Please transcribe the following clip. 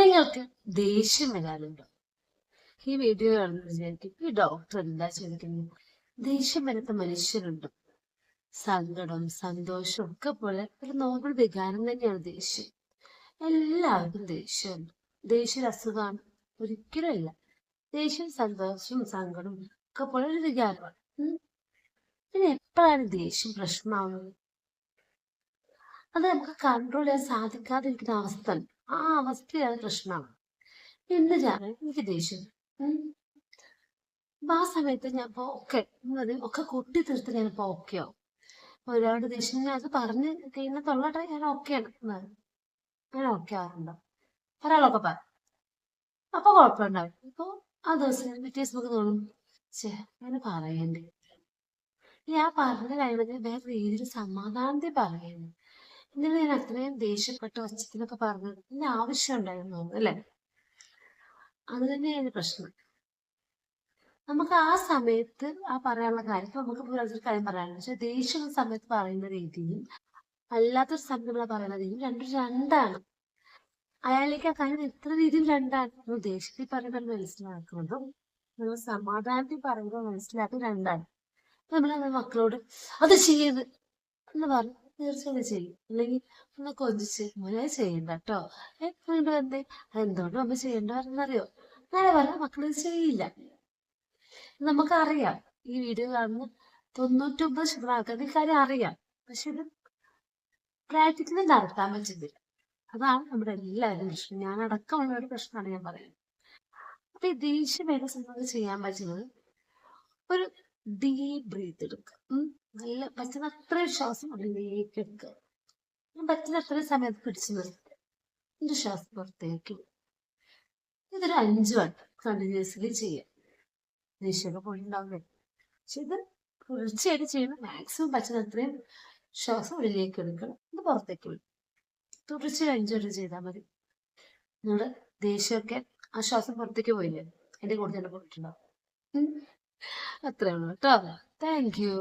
നിങ്ങൾക്ക് ദേഷ്യം വരാനുണ്ടോ ഈ വീഡിയോ കാണുന്ന വിചാരിക്കും ഈ ഡോക്ടർ എന്താ ചോദിക്കുന്നത്? ദേഷ്യം വരുന്ന മനുഷ്യരുണ്ട്? സങ്കടം സന്തോഷം ഒക്കെ പോലെ ഒരു നോബൽ വികാരം തന്നെയാണ് ദേഷ്യം. എല്ലാവർക്കും ദേഷ്യമുണ്ട്. ദേഷ്യം അസുഖമാണ്. ഒരിക്കലും അല്ല. ദേഷ്യം സന്തോഷവും സങ്കടവും ഒക്കെ പോലെ ഒരു വികാരമാണ്. പിന്നെ എപ്പോഴാണ് ദേഷ്യം പ്രശ്നമാവുന്നത്? അത് നമുക്ക് കൺട്രോൾ ചെയ്യാൻ സാധിക്കാതിരിക്കുന്ന അവസ്ഥ ഉണ്ട്. ആ അവസ്ഥയാണ് പ്രശ്നമാണ് എന്ന് ഞാൻ എനിക്ക് ദേഷ്യം. അപ്പൊ ആ സമയത്ത് ഞാൻ ഇപ്പൊ ഓക്കെ ഒക്കെ കൊട്ടി തീർത്ത് ഞാൻ ഇപ്പൊ ഓക്കെ ആവും. ഒരുപാട് ദേഷ്യം ഞാൻ അത് പറഞ്ഞ് കഴിഞ്ഞ തൊള്ളട്ടെ ഞാൻ ഓക്കെ ഞാൻ ഓക്കെ ആവാറുണ്ടോ. ഒരാളൊക്കെ പറ. അപ്പൊ കുഴപ്പമുണ്ടാവും ഇപ്പൊ ആ ദിവസം പിറ്റേ ദിവസം നമുക്ക് തോന്നും ചേ ഞാൻ പറയണ്ടേ. ഞാൻ പറഞ്ഞ കാര്യങ്ങൾ വേറെ രീതിയിൽ സമാധാനത്തിൽ പറയുന്നു ഇന്നലെ ഞാൻ അത്രയും ദേഷ്യപ്പെട്ട ഒച്ചത്തിനൊക്കെ പറഞ്ഞത് എന്റെ ആവശ്യം ഉണ്ടായിരുന്നു അല്ലെ? അത് തന്നെയാണ് പ്രശ്നം. നമുക്ക് ആ സമയത്ത് ആ പറയാനുള്ള കാര്യം നമുക്ക് ഒരു കാര്യം പറയാനുണ്ട്. പക്ഷെ ദേഷ്യം സമയത്ത് പറയുന്ന രീതിയും അല്ലാത്തൊരു സമയത്ത് നമ്മൾ പറയുന്ന രീതിയും രണ്ടും രണ്ടാണ്. അയാളേക്ക് ആ കാര്യം എത്ര രീതിയിൽ രണ്ടാണ്? നമ്മൾ ദേഷ്യത്തിൽ പറയുമ്പോൾ മനസ്സിലാക്കുന്നതും നമ്മൾ സമാധാനത്തിൽ പറയുമ്പോൾ മനസ്സിലാക്കുന്നത് രണ്ടാണ്. നമ്മൾ മക്കളോട് അത് ചെയ്യരുത് എന്ന് പറഞ്ഞു. തീർച്ചയായും ചെയ്യും. അല്ലെങ്കിൽ ഒന്ന് കൊഞ്ചിച്ച് മോനെ ചെയ്യണ്ട കേട്ടോ വീണ്ടും എന്തേ? എന്തുകൊണ്ട് അമ്മ ചെയ്യണ്ട പറഞ്ഞറിയോ അങ്ങനെ പറ മക്കൾ ചെയ്യില്ല. നമുക്കറിയാം. ഈ വീഡിയോ കാണുന്ന തൊണ്ണൂറ്റൊമ്പത് ശതമാനം ആൾക്കാർക്ക് ഇക്കാര്യം അറിയാം. പക്ഷെ ഇത് പ്രാക്ടിക്കലി നടത്താൻ പറ്റുന്നില്ല അതാണ് നമ്മുടെ എല്ലാവരും പ്രശ്നം. ഞാൻ അടക്കമുള്ള ഒരു പ്രശ്നമാണ് ഞാൻ പറയുന്നത്. അപ്പൊ ഈ ദേഷ്യം വരുന്ന സംബന്ധിച്ച് ചെയ്യാൻ പറ്റുന്നത് ഒരു ഡീപ് ബ്രീത്ത് എടുക്കുക. നല്ല പറ്റുന്ന അത്രയും ശ്വാസം ഉള്ളിലേക്ക് എടുക്കുക പറ്റുന്ന അത്രയും സമയത്ത് പിടിച്ചു നിർത്തുക എന്റെ ശ്വാസം പുറത്തേക്ക്. ഇതൊരു അഞ്ചു വട്ടം കണ്ടിന്യൂസ്ലി ചെയ്യാം. നിശയൊക്കെ പോയിട്ടുണ്ടാവില്ലേ പക്ഷെ ഇത് തുടർച്ചയായിട്ട് ചെയ്യണം മാക്സിമം പറ്റുന്ന അത്രയും ശ്വാസം ഉള്ളിലേക്ക് എടുക്കണം. ഇത് പുറത്തേക്ക് വിടും തുടർച്ചയായി അഞ്ചു വട്ടം ചെയ്താൽ മതി. നിങ്ങളുടെ ദേഷ്യമൊക്കെ ആ ശ്വാസം പുറത്തേക്ക് പോയില്ലേ? എന്റെ കൂടെ തന്നെ പോയിട്ടുണ്ടാവും. അത്രേ ഉള്ളൂ കേട്ടോ. Thank you